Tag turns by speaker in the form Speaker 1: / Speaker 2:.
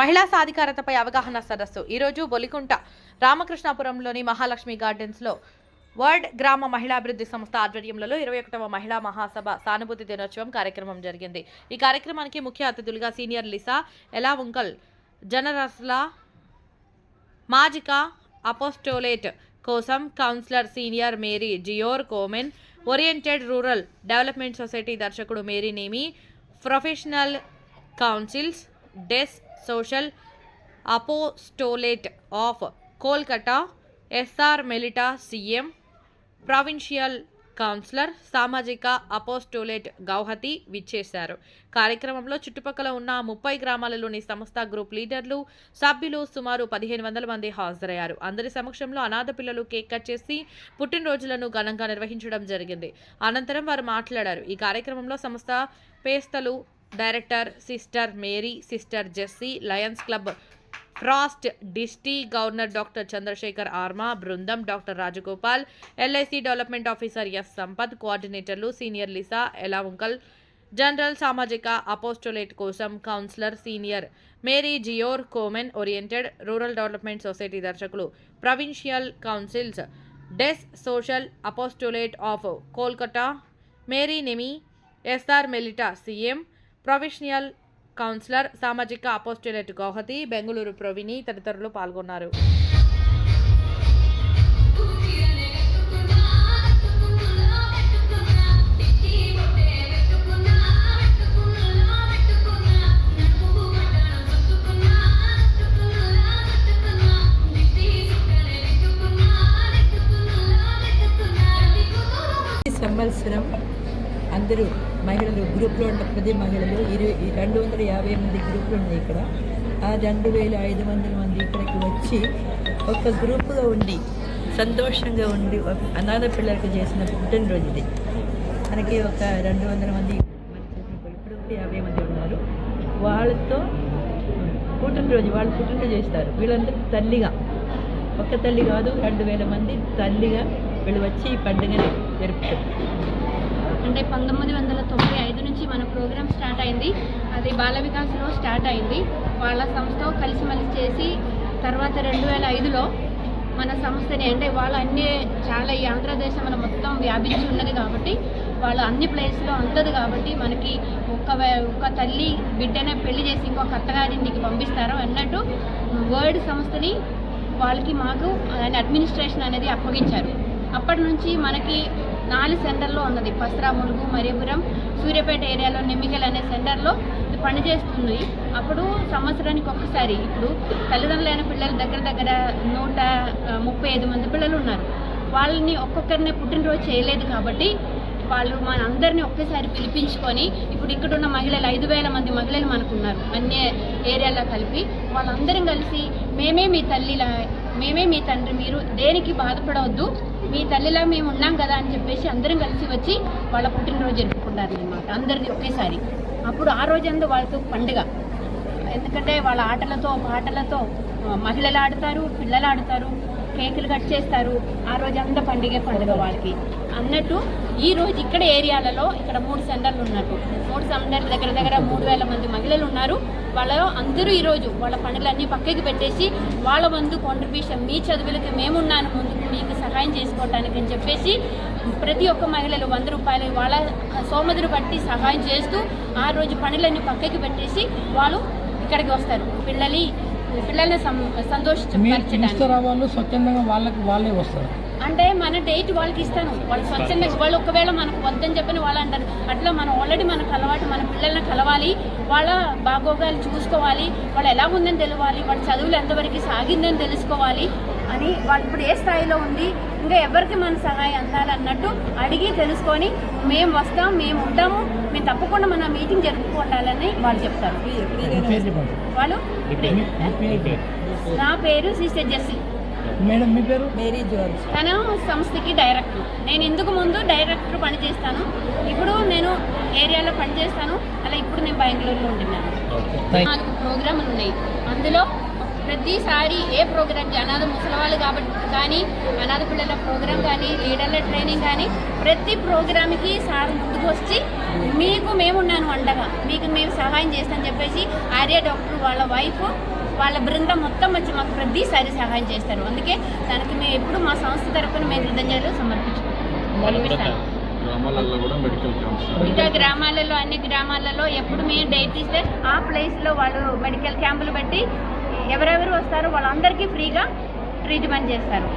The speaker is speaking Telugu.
Speaker 1: మహిళా సాధికారతపై అవగాహన సదస్సు. ఈరోజు బొలికుంట రామకృష్ణాపురంలోని మహాలక్ష్మి గార్డెన్స్లో వర్డ్ గ్రామ మహిళాభివృద్ధి సంస్థ ఆధ్వర్యంలో ఇరవై ఒకటవ మహిళా మహాసభ సానుభూతి దినోత్సవం కార్యక్రమం జరిగింది. ఈ కార్యక్రమానికి ముఖ్య అతిథులుగా సీనియర్ లిసా ఎలావుంకల్ జనరస్లా మాజికా అపోస్టోలేట్ కోసం కౌన్సిలర్ సీనియర్ మేరీ జియోర్ కోమెన్ ఓరియంటెడ్ రూరల్ డెవలప్మెంట్ సొసైటీ దర్శకుడు మేరీ నేమి professional councils డెస్ social apostolate of Kolkata SR Melita CM provincial councillor సామాజిక అపోస్టోలేట్ గౌహతి విచ్చేశారు. కార్యక్రమంలో చుట్టుపక్కల ఉన్న ముప్పై గ్రామాలలోని సంస్థ గ్రూప్ లీడర్లు సభ్యులు సుమారు పదిహేను వందల మంది హాజరయ్యారు. అందరి సమక్షంలో అనాథ పిల్లలు కేక్ కట్ చేసి పుట్టినరోజులను ఘనంగా నిర్వహించడం జరిగింది. అనంతరం వారు మాట్లాడారు. ఈ కార్యక్రమంలో సంస్థ పేస్తలు director sister Mary sister Jessie Lions Club Frost డిస్టీ గవర్నర్ డాక్టర్ చంద్రశేఖర్ ఆర్మా బృందం doctor Rajagopal LIC development officer S Sampath కోఆర్డినేటర్లు senior Lisa Elavunkal general సామాజిక అపోస్టోలేట్ కోసం కౌన్సిలర్ సీనియర్ మేరీ జియోర్ కోమెన్ ఓరియంటెడ్ రూరల్ డెవలప్మెంట్ సొసైటీ దర్శకులు provincial councils డెస్ social apostolate of Kolkata Mary Nimi SR Melita CM professional councillor సామాజిక అపోస్టులేట్ గౌహతి బెంగళూరు ప్రవీణి తదితరులు పాల్గొన్నారు.
Speaker 2: సంవత్సరం అందరూ మహిళలు గ్రూప్లో ఉన్న ప్రతి మహిళలు ఇరవై రెండు వందల యాభై మంది గ్రూపులు ఉన్నాయి ఇక్కడ. ఆ రెండు వేల ఐదు వందల మంది ఇక్కడికి వచ్చి ఒక గ్రూపుగా ఉండి సంతోషంగా ఉండి ఒక అనాథ పిల్లలకు చేసిన పుట్టినరోజు ఇది. మనకి ఒక రెండు వందల మంది ఇప్పుడు యాభై మంది ఉన్నారు. వాళ్ళతో పుట్టినరోజు వాళ్ళు పుట్టినరోజు చేస్తారు. వీళ్ళందరూ తల్లిగా. ఒక తల్లి కాదు రెండు వేల మంది తల్లిగా వీళ్ళు వచ్చి ఈ పండుగని జరుపుతారు.
Speaker 3: అంటే పంతొమ్మిది వందల తొంభై ఐదు నుంచి మన ప్రోగ్రామ్ స్టార్ట్ అయింది. అది బాల వికాస్లో స్టార్ట్ అయింది. వాళ్ళ సంస్థ కలిసిమెలిసి చేసి తర్వాత రెండు వేల ఐదులో మన సంస్థని అంటే వాళ్ళు అన్ని చాలా ఈ ఆంధ్రదేశంలో మొత్తం వ్యాపించి ఉన్నది కాబట్టి వాళ్ళు అన్ని ప్లేస్లో అందదు కాబట్టి మనకి ఒక్క ఒక ఒక్క తల్లి బిడ్డనే పెళ్ళి చేసి ఇంకొక అత్తగారింటికి పంపిస్తారు అన్నట్టు వర్డ్ సంస్థని వాళ్ళకి మాకు అడ్మినిస్ట్రేషన్ అనేది అప్పగించారు. అప్పటి నుంచి మనకి నాలుగు సెంటర్లో ఉన్నది. పసరా ములుగు మరియపురం సూర్యాపేట ఏరియాలో నిమ్మికల్ అనే సెంటర్లో పనిచేస్తుంది. అప్పుడు సంవత్సరానికి ఒక్కసారి ఇప్పుడు తల్లిదండ్రులైన పిల్లల దగ్గర దగ్గర నూట ముప్పై ఐదు మంది పిల్లలు ఉన్నారు. వాళ్ళని ఒక్కొక్కరినే పుట్టినరోజు చేయలేదు కాబట్టి వాళ్ళు మన అందరినీ ఒకేసారి పిలిపించుకొని ఇప్పుడు ఇక్కడున్న మహిళలు ఐదు వేల మంది మహిళలు మనకు ఉన్నారు అన్ని ఏరియాలో కలిపి వాళ్ళందరం కలిసి మేమే మీ తల్లిలా మేమే మీ తండ్రి మీరు దేనికి బాధపడవద్దు. మీ తల్లిలా మేము ఉన్నాం కదా అని చెప్పేసి అందరం కలిసి వచ్చి వాళ్ళ పుట్టినరోజు జరుపుకున్నారు అనమాట అందరిది ఒకేసారి. అప్పుడు ఆ రోజంతా వాళ్ళతో పండుగ. ఎందుకంటే వాళ్ళ ఆటలతో పాటలతో మహిళలు ఆడతారు పిల్లలు ఆడతారు కేకులు కట్ చేస్తారు. ఆ రోజు అంతా పండుగ పండుగ వాళ్ళకి. అన్నట్టు ఈ రోజు ఇక్కడ ఏరియాలలో ఇక్కడ మూడు సెంటర్లు ఉన్నట్టు. మూడు సెంటర్ల దగ్గర దగ్గర మూడు వేల మంది మహిళలు ఉన్నారు. వాళ్ళలో అందరూ ఈరోజు వాళ్ళ పండుగలన్నీ పక్కకి పెట్టేసి వాళ్ళ వంతు కాంట్రిబ్యూషన్ మీ చదువులకి మేమున్నాను ముందుకు మీకు సహాయం చేసుకోవటానికి అని చెప్పేసి ప్రతి ఒక్క మహిళలు వంద రూపాయలు వాళ్ళ సోమదురు బట్టి సహాయం చేస్తూ ఆ రోజు పనులన్నీ పక్కకి పెట్టేసి వాళ్ళు ఇక్కడికి వస్తారు. పిల్లలి పిల్లల్ని సం-
Speaker 4: మీరు
Speaker 3: సంతోషపరచడానికి
Speaker 4: పిలుస్తారా వాళ్ళు స్వచ్ఛందంగా వాళ్ళకి వాళ్ళే వస్తారు.
Speaker 3: అంటే మన డేట్ వాళ్ళకి ఇస్తాను. వాళ్ళు స్వచ్ఛందంగా వాళ్ళు ఒకవేళ మనకు వద్దని చెప్పిన వాళ్ళు అంటారు. అట్లా మనం ఆల్రెడీ మనకు అలవాటు మన పిల్లల్ని కలవాలి. వాళ్ళ బాగోగాలు చూసుకోవాలి. వాళ్ళు ఎలా ఉందని తెలియాలి వాళ్ళ చదువులు ఎంతవరకు సాగిందని తెలుసుకోవాలి అని వాళ్ళు ఇప్పుడు ఏ స్థాయిలో ఉంది ఇంకా ఎవరికి మన సహాయం అందాలి అన్నట్టు అడిగి తెలుసుకొని మేము వస్తాం మేము ఉంటాము. మేము తప్పకుండా మన మీటింగ్ జరుపుకోవాలని వాళ్ళు చెప్తారు. వాళ్ళు నా పేరు సిస్టర్ జెస్సీ
Speaker 4: మేడం మీ పేరు?
Speaker 2: Mary George.
Speaker 3: తను సంస్థకి డైరెక్టర్. నేను ఇందుకు ముందు డైరెక్టర్ పనిచేస్తాను. ఇప్పుడు నేను ఏరియాలో పనిచేస్తాను. అలా ఇప్పుడు నేను బెంగళూరులో ఉంటున్నాను. నాలుగు ప్రోగ్రాములు ఉన్నాయి. అందులో ప్రతిసారి ఏ ప్రోగ్రామ్కి అనాథ ముసలివాళ్ళు కాబట్టి కానీ అనాథ పిల్లల ప్రోగ్రామ్ కానీ లీడర్ల ట్రైనింగ్ కానీ ప్రతి ప్రోగ్రామ్కి సార్ ముందుకు వచ్చి మీకు మేమున్నాను అండగా మీకు మేము సహాయం చేస్తామని చెప్పేసి ఆర్య డాక్టర్ వాళ్ళ వైఫ్ వాళ్ళ బృందం మొత్తం వచ్చి మాకు ప్రతిసారి సహాయం చేస్తారు. అందుకే దానికి మేము ఎప్పుడు మా సంస్థ తరపున మేము కృతజ్ఞతలు సమర్పించుకుంటాం.
Speaker 5: గ్రామాలలో కూడా మెడికల్ క్యాంప్స్
Speaker 3: ఇంకా గ్రామాలలో అన్ని గ్రామాలలో ఎప్పుడు మేము డేట్ ఇస్తే ఆ ప్లేస్లో వాళ్ళు మెడికల్ క్యాంపులు పెట్టి ఎవరెవరు వస్తారో వాళ్ళందరికీ ఫ్రీగా ట్రీట్మెంట్ చేస్తారు.